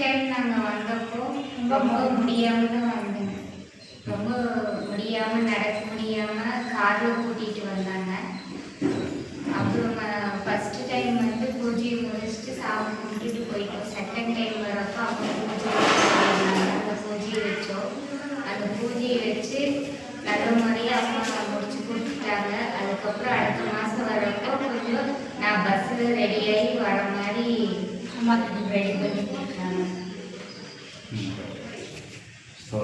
Time நாங்கள் வந்தப்போ ரொம்ப முடியாம தான் வந்தோம். ரொம்ப முடியாம நடக்க முடியாம கார்ல கூட்டிட்டு வந்தாங்க. அப்புறம் ஃபர்ஸ்ட் டைம் வந்து பூஜையை முடிச்சுட்டு சாமி கும்பிட்டுட்டு போயிட்டோம். செகண்ட் டைம் வரப்போ அவங்க பூஜை அந்த பூஜையை வச்சோம். அந்த பூஜையை வச்சு நல்ல முறையாக அம்மா முடிச்சு கொடுத்துட்டாங்க. அதுக்கப்புறம் அடுத்த மாதம் வரப்போ கொஞ்சம் நான் பஸ்ஸில் ரெடியாகி வர மாதிரி அம்மா ரெடி பண்ணி கொடுத்தாங்க ஸோ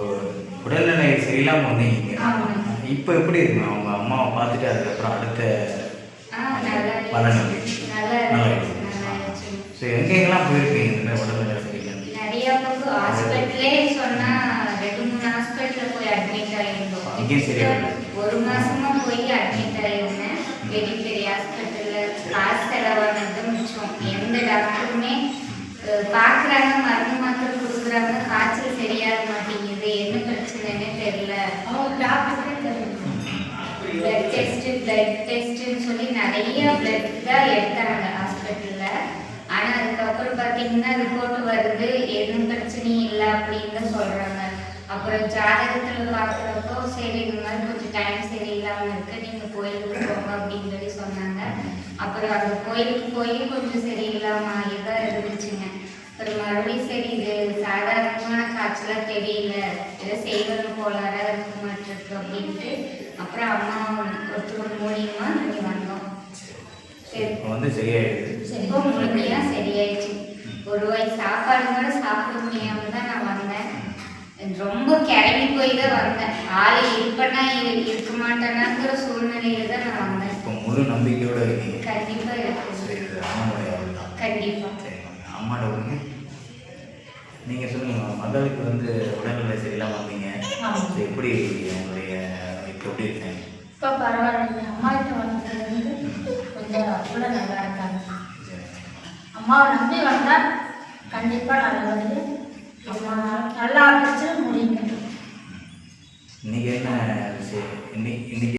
சரியில்லாமல் வந்தீங்க. இப்போ எப்படி இருக்குங்க அவங்க அம்மாவை பார்த்துட்டு அதுக்கப்புறம் அடுத்த பலன் ஸோ எங்கெங்கெல்லாம் போயிருக்கீங்க இந்த மாதிரி சரியில்லை நிறைய பக்கம் ஹாஸ்பிட்டலே சொன்னா ரெண்டு மூணு ஹாஸ்பிட்டல்ல போய் அட்மிட் சரியாகல. ஒரு மாசமா போய் அட்மிட் ஆயிருந்தேன் பெரிய பெரிய ஹாஸ்பிட்டல்ல காசு செலவானது மிச்சம். எந்த டாக்டருமே பார்க்கறாங்க மருந்து பிளட் டெஸ்ட்னு சொல்லி நிறைய பிளட் தான் எடுத்தாங்க ஹாஸ்பிட்டலில் ஆனால் அதுக்கப்புறம் பார்த்தீங்கன்னா ரிப்போர்ட் வருது எதுவும் பிரச்சனையும் இல்லை அப்படின்னு தான் அப்புறம் ஜாதகத்தில் பார்க்குறப்போ சரி இந்த மாதிரி கொஞ்சம் டைம் சரியில்லாமல் இருக்குது நீங்கள் கோயிலுக்கு போங்க அப்படின்னு சொல்லி சொன்னாங்க. அப்புறம் அந்த கோயிலுக்கு போய் கொஞ்சம் சரியில்லாமல் ஆகி தான் இருந்துச்சுங்க. அப்புறம் மறுபடியும் சரி இது சாதாரண காய்ச்சலா தெரியல. ஏதோ செய்வது போலாரா இருக்க மாட்டிருக்கு அப்படின்ட்டு. அப்புறம் அம்மா ஒருத்தர் மூலியமா இங்கே வந்தோம். சரி. வந்து சரியாயிடுது. இப்போ முழுமையா சரியாயிடுச்சு. ஒரு வாய் சாப்பாடு கூட சாப்பிட முடியாம தான் நான் வந்தேன். ரொம்ப கிளம்பி போய் தான் வந்தேன். ஆள் இருப்பேனா இரு- இருக்க மாட்டேனாங்கிற சூழ்நிலையில தான் நான் வந்தேன். இப்போ முழு நம்பிக்கையோட இருக்கீங்க. கண்டிப்பா சரி இருக்கு நீங்கள் சொல்லுங்க மகளுக்கு வந்து உடல்நிலை சரியில்லாமல் வந்தீங்க. ஸோ எப்படி உங்களுடைய இப்போ எப்படி இருக்காங்க? இப்போ பரவாயில்லைங்க. அம்மா கிட்ட வந்ததுலேருந்து கொஞ்சம் கூட நல்லா இருக்காங்க. அம்மாவை நம்பி வந்தால் கண்டிப்பாக நல்லபடியாக அம்மா நல்லா பிரச்சனை முடியுங்க. இன்னைக்கு என்ன இன்னைக்கு